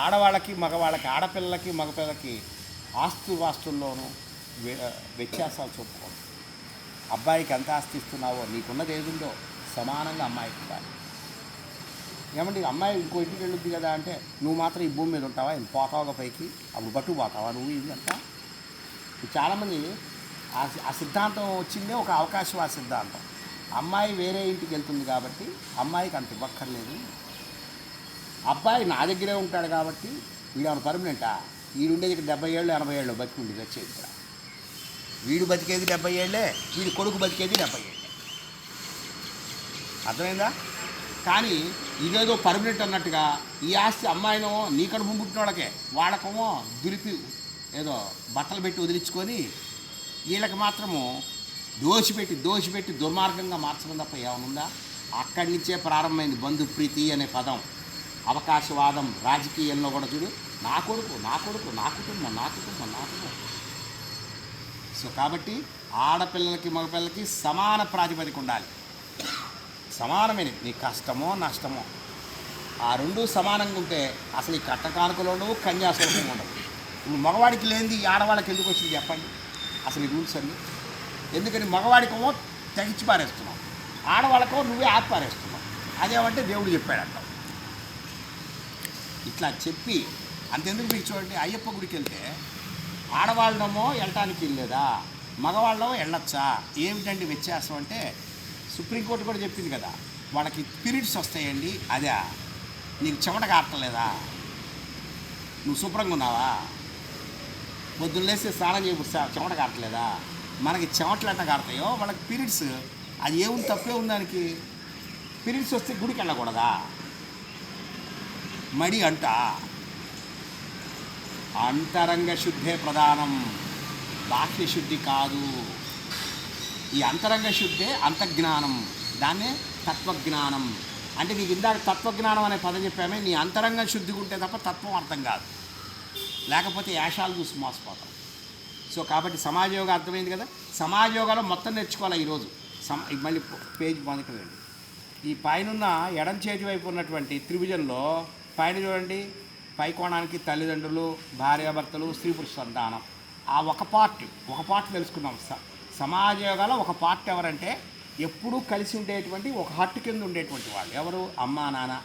ఆడవాళ్ళకి మగవాళ్ళకి ఆడపిల్లలకి మగపిల్లలకి ఆస్తు వాస్తుల్లోనూ వ్యత్యాసాలు చూపుకోండి అబ్బాయికి ఎంత ఆస్తి ఇస్తున్నావో నీకున్నది ఏదుందో సమానంగా అమ్మాయికి ఇవ్వాలి. ఏమంటే అమ్మాయి ఇంకో ఇంటికి వెళ్ళొద్ది కదా అంటే నువ్వు మాత్రం ఈ భూమి మీద ఉంటావా? ఇది పోతావుగా పైకి? అప్పుడు బట్టు పోతావా నువ్వు ఇది అంతా చాలామంది ఆ సిద్ధాంతం వచ్చిందే ఒక అవకాశం ఆ సిద్ధాంతం. అమ్మాయి వేరే ఇంటికి వెళ్తుంది కాబట్టి అమ్మాయికి అంత ఇవ్వక్కర్లేదు. అబ్బాయి నా దగ్గరే ఉంటాడు కాబట్టి వీడు పర్మనెంటా? వీడుండేది ఇక్కడ డెబ్బై ఏళ్ళు ఎనభై ఏళ్ళు బతికుండి వచ్చేది ఇక్కడ. వీడు బతికేది డెబ్బై ఏళ్ళే వీడి కొడుకు బతికేది డెబ్బై ఏళ్ళే. అర్థమైందా? కానీ ఇదేదో పర్మనెంట్ అన్నట్టుగా ఈ ఆస్తి అమ్మాయినో నీ కడుపు పుట్టిన వాళ్ళకే వాళ్ళకేమో దులిపి ఏదో బట్టలు పెట్టి వదిలించుకొని వీళ్ళకి మాత్రము దోషిపెట్టి దోషిపెట్టి దుర్మార్గంగా మార్చడం తప్ప ఏమనుందా అక్కడి నుంచే ప్రారంభమైంది బంధుప్రీతి అనే పదం. అవకాశవాదం రాజకీయంలో కూడా చూడు నా కొడుకు నా కొడుకు నా కుటుంబం నా కుటుంబం నా కుటుంబం. సో కాబట్టి ఆడపిల్లలకి మగపిల్లలకి సమాన ప్రాతిపదిక ఉండాలి. సమానమైనవి నీ కష్టమో నష్టమో. ఆ రెండు సమానంగా ఉంటే అసలు ఈ కట్ట కానుకలు ఉండవు కన్యాస్వరూపం ఉండవు ఇప్పుడు మగవాడికి లేనిది ఆడవాళ్ళకి ఎందుకు వచ్చింది చెప్పండి? అసలు ఈ రూల్స్ అన్నీ. ఎందుకని మగవాడికేమో తెగించి పారేస్తున్నావు? ఆడవాళ్ళకో నువ్వే ఆత్పారేస్తున్నావు అదేమంటే దేవుడు చెప్పాడంటావు ఇట్లా చెప్పి అంతెందుకు మీరు చూడండి అయ్యప్ప గుడికి వెళ్తే ఆడవాళ్ళమో వెళ్ళటానికి వెళ్ళేదా? మగవాళ్ళమో వెళ్ళొచ్చా? ఏమిటండి వ్యత్యాసం? అంటే సుప్రీంకోర్టు కూడా చెప్పింది కదా వాళ్ళకి పీరియడ్స్ వస్తాయండి. అదే నీకు చెమట కారట్లేదా? నువ్వు శుభ్రంగా ఉన్నావా? పొద్దున్నేసి స్నానం చేయ చెమట కారట్లేదా? మనకి చెమటలు ఎట్లా కారతాయో వాళ్ళకి పీరియడ్స్ అది ఏముంది తప్పే ఉందానికి దానికి. పీరియడ్స్ వస్తే గుడికి వెళ్ళకూడదా? మడి అంట. అంతరంగ శుద్ధే ప్రధానం. బాహ్య శుద్ధి కాదు. ఈ అంతరంగ శుద్ధే అంతర్జ్ఞానం దాన్నే తత్వజ్ఞానం. అంటే నీకు ఇందాక తత్వజ్ఞానం అనే పదం చెప్పామే నీ అంతరంగ శుద్ధి ఉంటే తప్ప తత్వం అర్థం కాదు. లేకపోతే యాషాలు చూసి మోసపోతాం. సో కాబట్టి సమాజ అర్థమైంది కదా? సమాజ యోగాలో మొత్తం నేర్చుకోవాలి ఈరోజు. సమ మళ్ళీ పేజ్ మొదటి ఈ పైనున్న ఎడం చేతి వైపు ఉన్నటువంటి త్రిభుజంలో పైన చూడండి పై కోణానికి తల్లిదండ్రులు భార్యాభర్తలు స్త్రీ పురుష సంతానం. ఆ ఒక పార్ట్ ఒక పార్ట్ తెలుసుకున్నాం స సమాజ యోగాలో ఒక పార్ట్ ఎవరంటే ఎప్పుడూ కలిసి ఉండేటువంటి ఒక హట్టు కింద ఉండేటువంటి వాళ్ళు. ఎవరు? అమ్మా నాన్న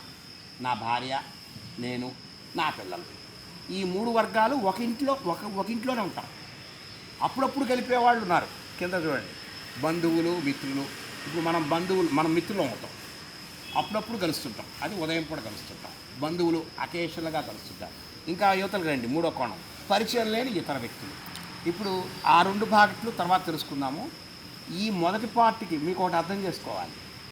నా భార్య నేను నా పిల్లలు. ఈ మూడు వర్గాలు ఒక ఇంట్లో ఒక ఒక ఇంట్లోనే ఉంటాం అప్పుడప్పుడు కలిపే వాళ్ళు ఉన్నారు. కింద చూడండి. బంధువులు మిత్రులు. ఇప్పుడు మనం బంధువులు మనం మిత్రులు అవుతాం. అప్పుడప్పుడు కలుస్తుంటాం. అది ఉదయం కూడా కలుస్తుంటాం. బంధువులు అకేషన్గా కలుస్తుంటారు. ఇంకా యువతలు రండి మూడో కోణం. పరిచయం లేని ఇతర వ్యక్తులు. ఇప్పుడు ఆ రెండు భాగట్లు తర్వాత తెలుసుకుందాము. ఈ మొదటి పార్టీకి మీకు ఒకటి అర్థం చేసుకోవాలి.